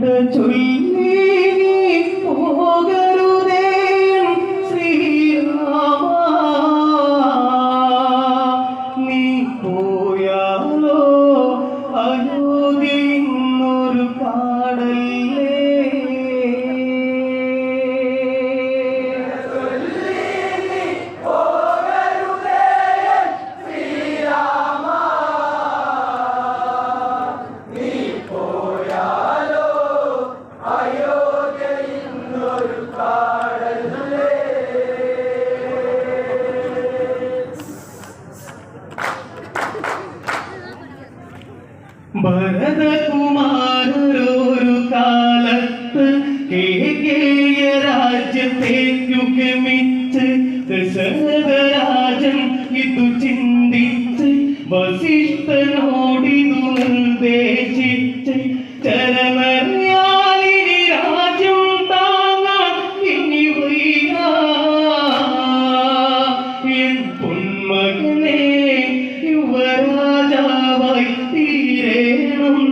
the tweet. ഭരതകുമാരൊരു കാലത്ത് കേകേയ രാജ്യത്തേക്കു ഗമിച്ച് ദശരഥ രാജൻ ഇതു ചിന്ത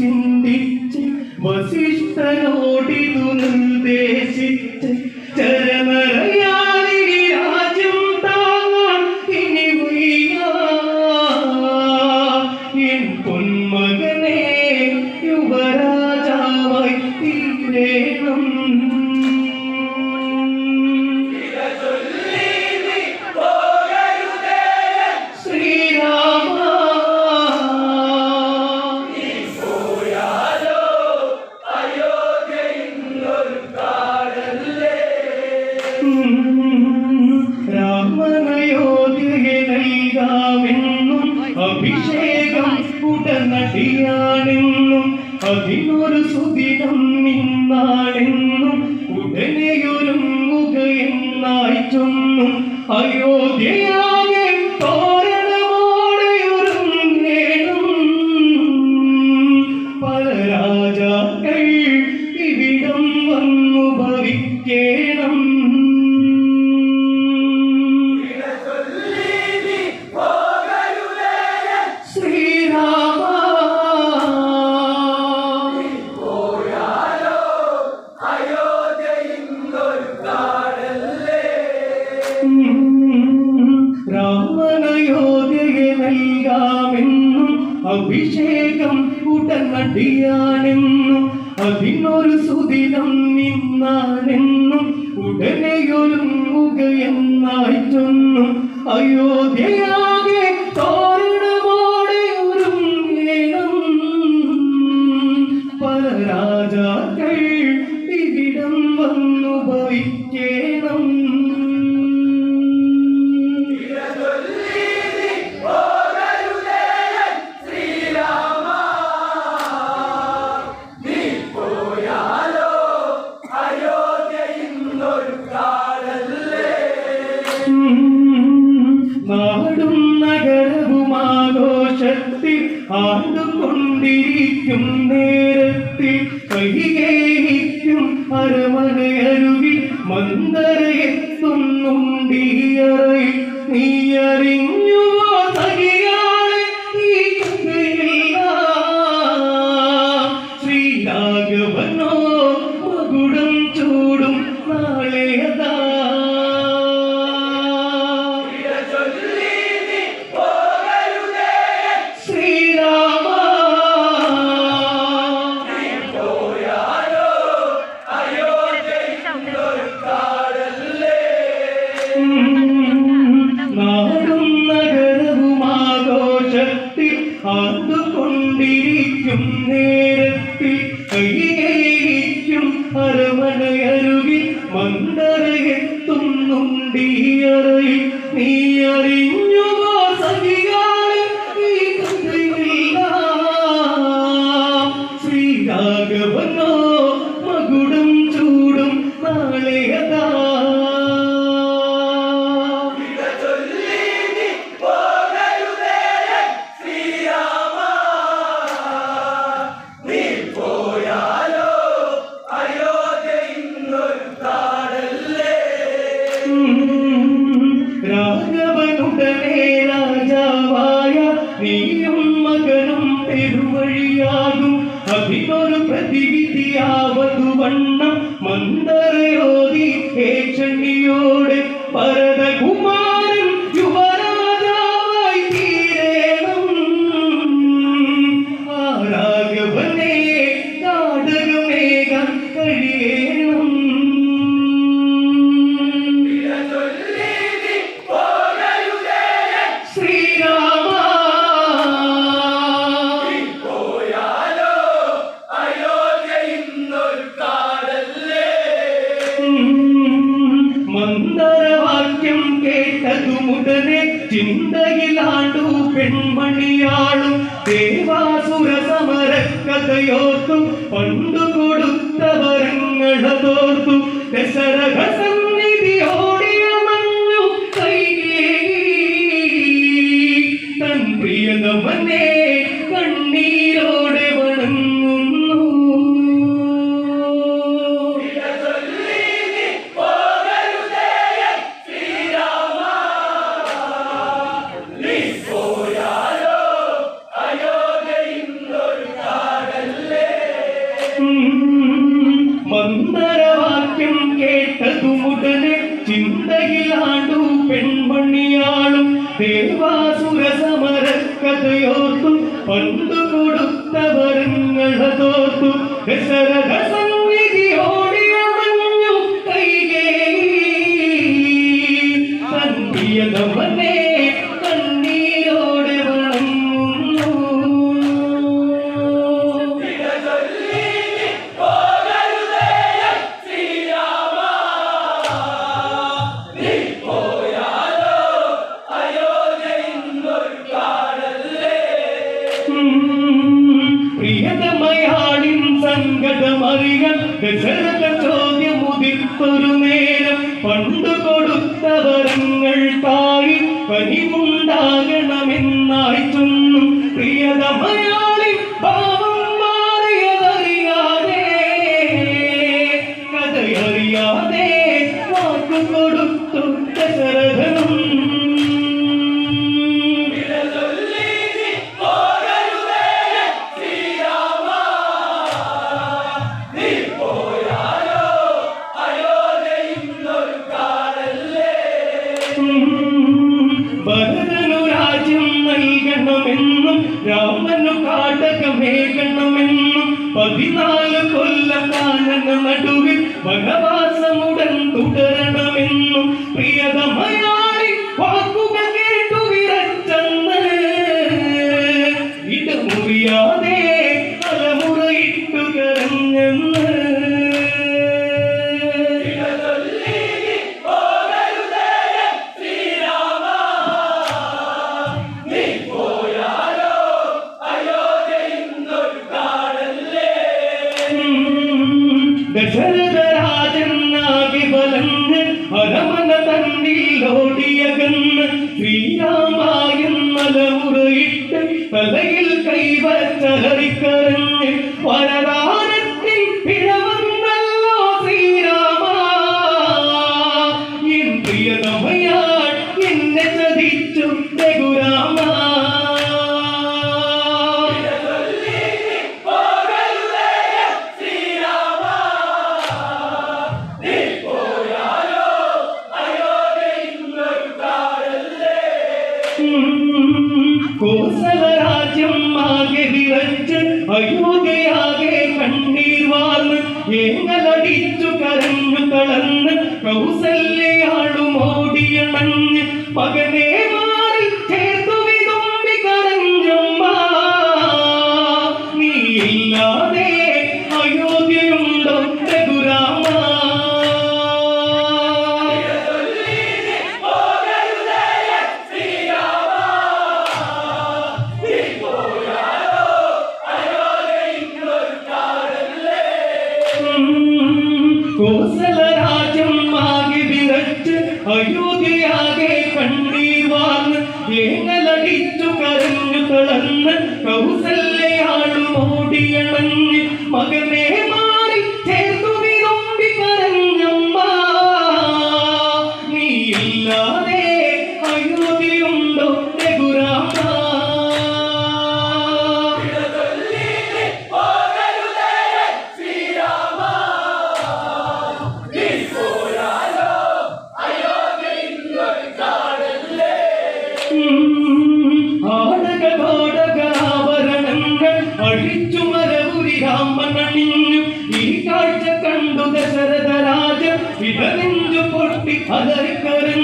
sim, ding ding, você നാടും നഗരവും ആഘോഷത്തിൽ ആണ്ടുകൊണ്ടിരിക്കും നേരത്തിൽ. കഴിയേ മന്ദരയെത്തുന്നുണ്ടീയറിയും നീയറിയും കണ്ടു പെൺമണിയാളും ദേവാസുര സമര കഥയോർത്തും പണ്ടു കൊടുത്ത വരങ്ങളതോർത്തും ദശരഥ மாறிகள் But hello! മൂസല്ലേ മകനെ അതറിഞ്ഞവരും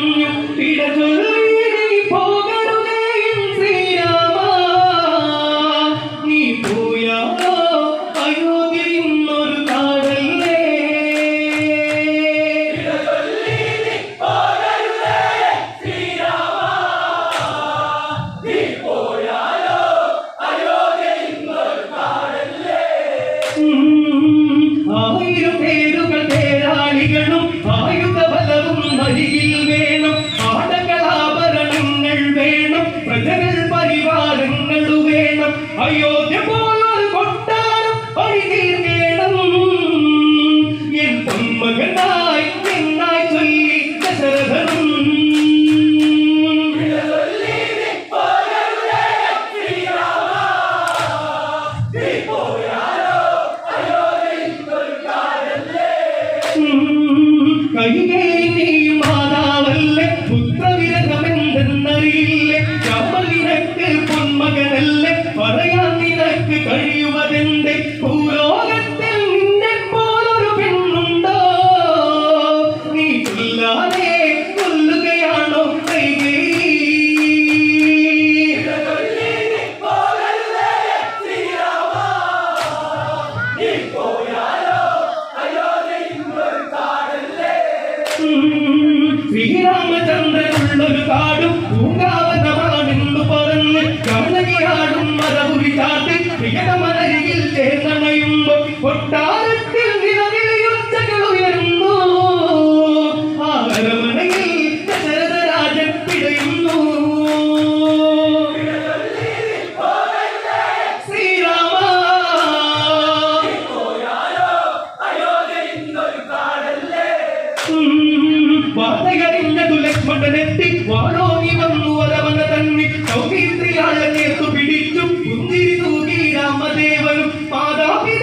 രാമദേവനും മാതാപിതാ